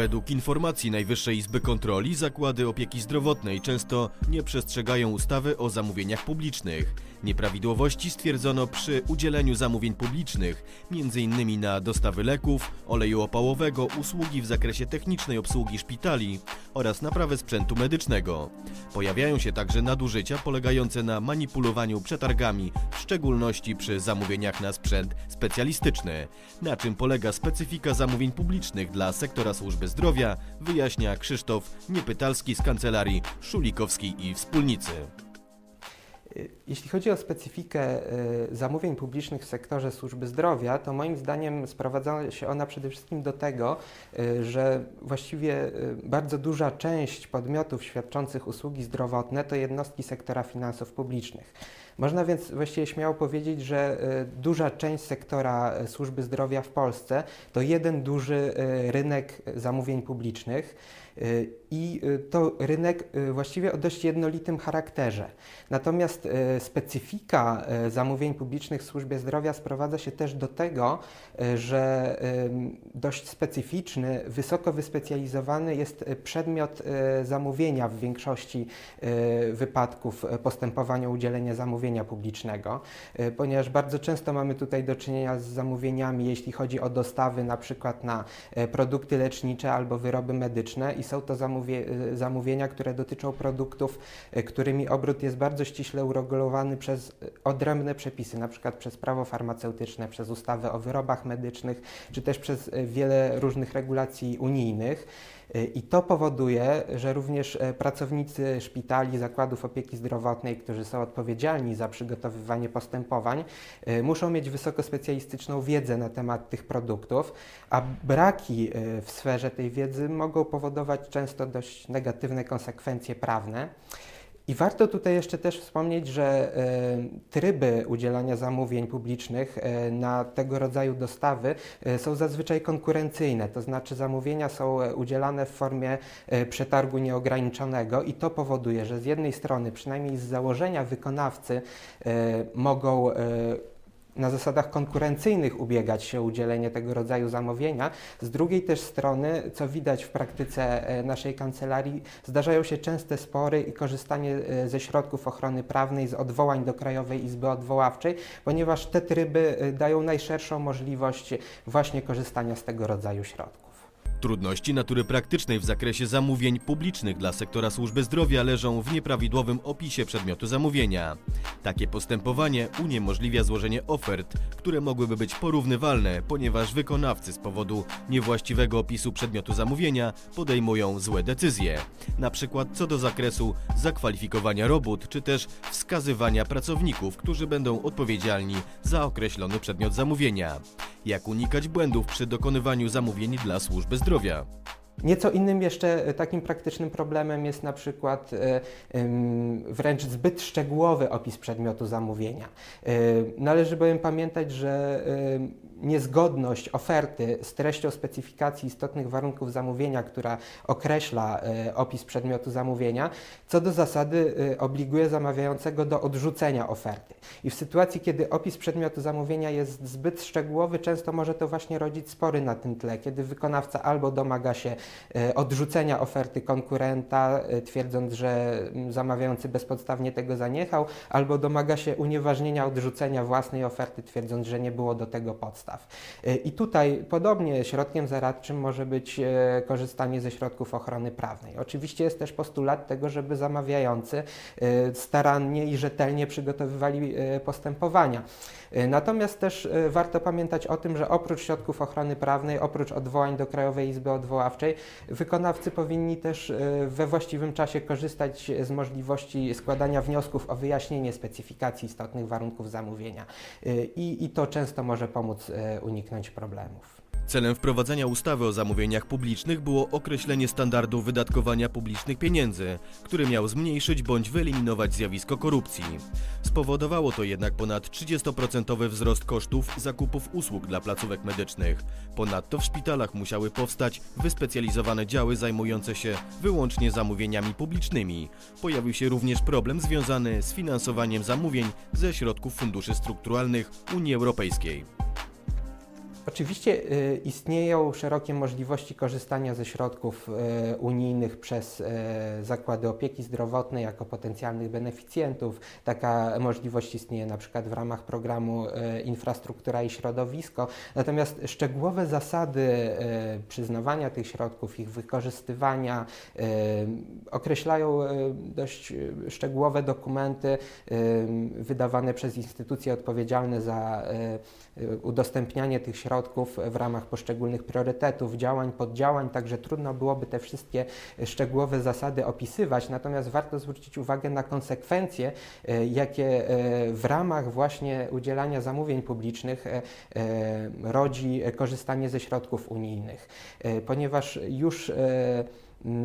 Według informacji Najwyższej Izby Kontroli zakłady opieki zdrowotnej często nie przestrzegają ustawy o zamówieniach publicznych. Nieprawidłowości stwierdzono przy udzieleniu zamówień publicznych, m.in. na dostawy leków, oleju opałowego, usługi w zakresie technicznej obsługi szpitali oraz naprawę sprzętu medycznego. Pojawiają się także nadużycia polegające na manipulowaniu przetargami, w szczególności przy zamówieniach na sprzęt specjalistyczny. Na czym polega specyfika zamówień publicznych dla sektora służby zdrowia, wyjaśnia Krzysztof Niepytalski z kancelarii Szulikowskiej i Wspólnicy. Jeśli chodzi o specyfikę y, zamówień publicznych w sektorze służby zdrowia, to moim zdaniem sprowadza się ona przede wszystkim do tego, y, że właściwie y, bardzo duża część podmiotów świadczących usługi zdrowotne to jednostki sektora finansów publicznych. Można więc właściwie śmiało powiedzieć, że duża część sektora służby zdrowia w Polsce to jeden duży rynek zamówień publicznych i to rynek właściwie o dość jednolitym charakterze. Natomiast specyfika zamówień publicznych w służbie zdrowia sprowadza się też do tego, że dość specyficzny, wysoko wyspecjalizowany jest przedmiot zamówienia w większości wypadków postępowania o udzielenie zamówienia publicznego, ponieważ bardzo często mamy tutaj do czynienia z zamówieniami, jeśli chodzi o dostawy na przykład na produkty lecznicze albo wyroby medyczne i są to zamówie, zamówienia, które dotyczą produktów, którymi obrót jest bardzo ściśle uregulowany przez odrębne przepisy, na przykład przez prawo farmaceutyczne, przez ustawę o wyrobach medycznych, czy też przez wiele różnych regulacji unijnych. I to powoduje, że również pracownicy szpitali, zakładów opieki zdrowotnej, którzy są odpowiedzialni za przygotowywanie postępowań, muszą mieć wysokospecjalistyczną wiedzę na temat tych produktów, a braki w sferze tej wiedzy mogą powodować często dość negatywne konsekwencje prawne. I warto tutaj jeszcze też wspomnieć, że y, tryby udzielania zamówień publicznych y, na tego rodzaju dostawy y, są zazwyczaj konkurencyjne, to znaczy zamówienia są udzielane w formie przetargu nieograniczonego i to powoduje, że z jednej strony, przynajmniej z założenia wykonawcy, mogą na zasadach konkurencyjnych ubiegać się o udzielenie tego rodzaju zamówienia. Z drugiej też strony, co widać w praktyce e, naszej kancelarii, zdarzają się częste spory i korzystanie e, ze środków ochrony prawnej, z odwołań do Krajowej Izby Odwoławczej, ponieważ te tryby e, dają najszerszą możliwość właśnie korzystania z tego rodzaju środków. Trudności natury praktycznej w zakresie zamówień publicznych dla sektora służby zdrowia leżą w nieprawidłowym opisie przedmiotu zamówienia. Takie postępowanie uniemożliwia złożenie ofert, które mogłyby być porównywalne, ponieważ wykonawcy z powodu niewłaściwego opisu przedmiotu zamówienia podejmują złe decyzje, na przykład co do zakresu zakwalifikowania robót, czy też wskazywania pracowników, którzy będą odpowiedzialni za określony przedmiot zamówienia. Jak unikać błędów przy dokonywaniu zamówień dla służby zdrowia? Nieco innym jeszcze e, takim praktycznym problemem jest na przykład e, wręcz zbyt szczegółowy opis przedmiotu zamówienia. E, należy bowiem pamiętać, że niezgodność oferty z treścią specyfikacji istotnych warunków zamówienia, która określa opis przedmiotu zamówienia, co do zasady obliguje zamawiającego do odrzucenia oferty. I w sytuacji, kiedy opis przedmiotu zamówienia jest zbyt szczegółowy, często może to właśnie rodzić spory na tym tle, kiedy wykonawca albo domaga się odrzucenia oferty konkurenta, e, twierdząc, że mm, zamawiający bezpodstawnie tego zaniechał, albo domaga się unieważnienia odrzucenia własnej oferty, twierdząc, że nie było do tego podstaw. E, I tutaj podobnie środkiem zaradczym może być korzystanie ze środków ochrony prawnej. Oczywiście jest też postulat tego, żeby zamawiający starannie i rzetelnie przygotowywali postępowania. Natomiast też warto pamiętać o tym, że oprócz środków ochrony prawnej, oprócz odwołań do Krajowej Izby Odwoławczej, Wykonawcy powinni też e, we właściwym czasie korzystać z możliwości składania wniosków o wyjaśnienie specyfikacji istotnych warunków zamówienia e, i, i to często może pomóc e, uniknąć problemów. Celem wprowadzenia ustawy o zamówieniach publicznych było określenie standardu wydatkowania publicznych pieniędzy, który miał zmniejszyć bądź wyeliminować zjawisko korupcji. Spowodowało to jednak ponad 30% wzrost kosztów zakupów usług dla placówek medycznych. Ponadto w szpitalach musiały powstać wyspecjalizowane działy zajmujące się wyłącznie zamówieniami publicznymi. Pojawił się również problem związany z finansowaniem zamówień ze środków funduszy strukturalnych Unii Europejskiej. Oczywiście y, istnieją szerokie możliwości korzystania ze środków y, unijnych przez y, zakłady opieki zdrowotnej jako potencjalnych beneficjentów. Taka możliwość istnieje na przykład w ramach programu Infrastruktura i Środowisko. Natomiast szczegółowe zasady przyznawania tych środków, ich wykorzystywania określają dość szczegółowe dokumenty wydawane przez instytucje odpowiedzialne za udostępnianie tych środków w ramach poszczególnych priorytetów, działań, poddziałań, także trudno byłoby te wszystkie szczegółowe zasady opisywać, natomiast warto zwrócić uwagę na konsekwencje, y, jakie y, w ramach właśnie udzielania zamówień publicznych y, rodzi korzystanie ze środków unijnych, ponieważ już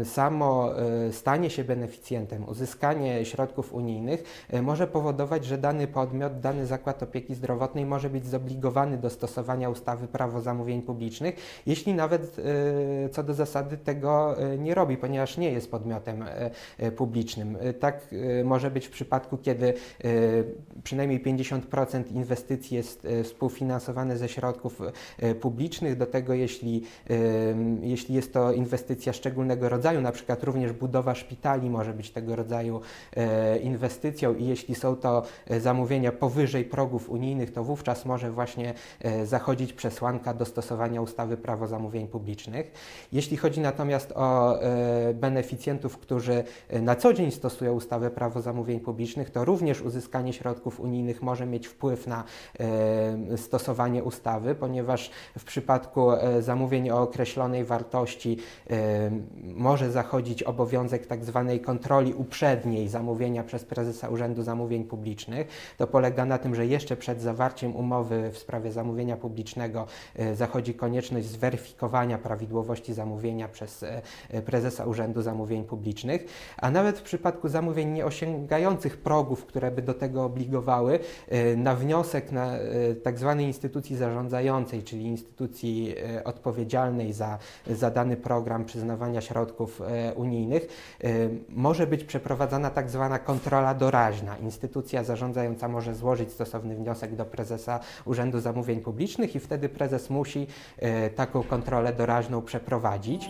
samo y, stanie się beneficjentem, uzyskanie środków unijnych y, może powodować, że dany podmiot, dany zakład opieki zdrowotnej może być zobligowany do stosowania ustawy Prawo zamówień publicznych, jeśli nawet y, co do zasady tego nie robi, ponieważ nie jest podmiotem publicznym. Tak może być w przypadku, kiedy przynajmniej 50% inwestycji jest współfinansowane ze środków publicznych. Do tego, jeśli, jeśli jest to inwestycja szczególnego rodzaju, na przykład również budowa szpitali może być tego rodzaju e, inwestycją i jeśli są to e, zamówienia powyżej progów unijnych, to wówczas może właśnie e, zachodzić przesłanka dostosowania ustawy Prawo zamówień publicznych. Jeśli chodzi natomiast o beneficjentów, którzy na co dzień stosują ustawę Prawo zamówień publicznych, to również uzyskanie środków unijnych może mieć wpływ na stosowanie ustawy, ponieważ w przypadku zamówień o określonej wartości może zachodzić obowiązek tak zwanej kontroli uprzedniej zamówienia przez prezesa Urzędu Zamówień Publicznych. To polega na tym, że jeszcze przed zawarciem umowy w sprawie zamówienia publicznego e, zachodzi konieczność zweryfikowania prawidłowości zamówienia przez e, e, prezesa Urzędu Zamówień Publicznych, a nawet w przypadku zamówień nie osiągających progów, które by do tego obligowały, na wniosek na e, tak instytucji zarządzającej, czyli instytucji odpowiedzialnej za, za dany program przyznawania środków e, unijnych, e, może być przeprowadzana tak zwana kontrola doraźna. Instytucja zarządzająca może złożyć stosowny wniosek do prezesa Urzędu Zamówień Publicznych i wtedy prezes musi e, taką kontrolę doraźną przeprowadzić.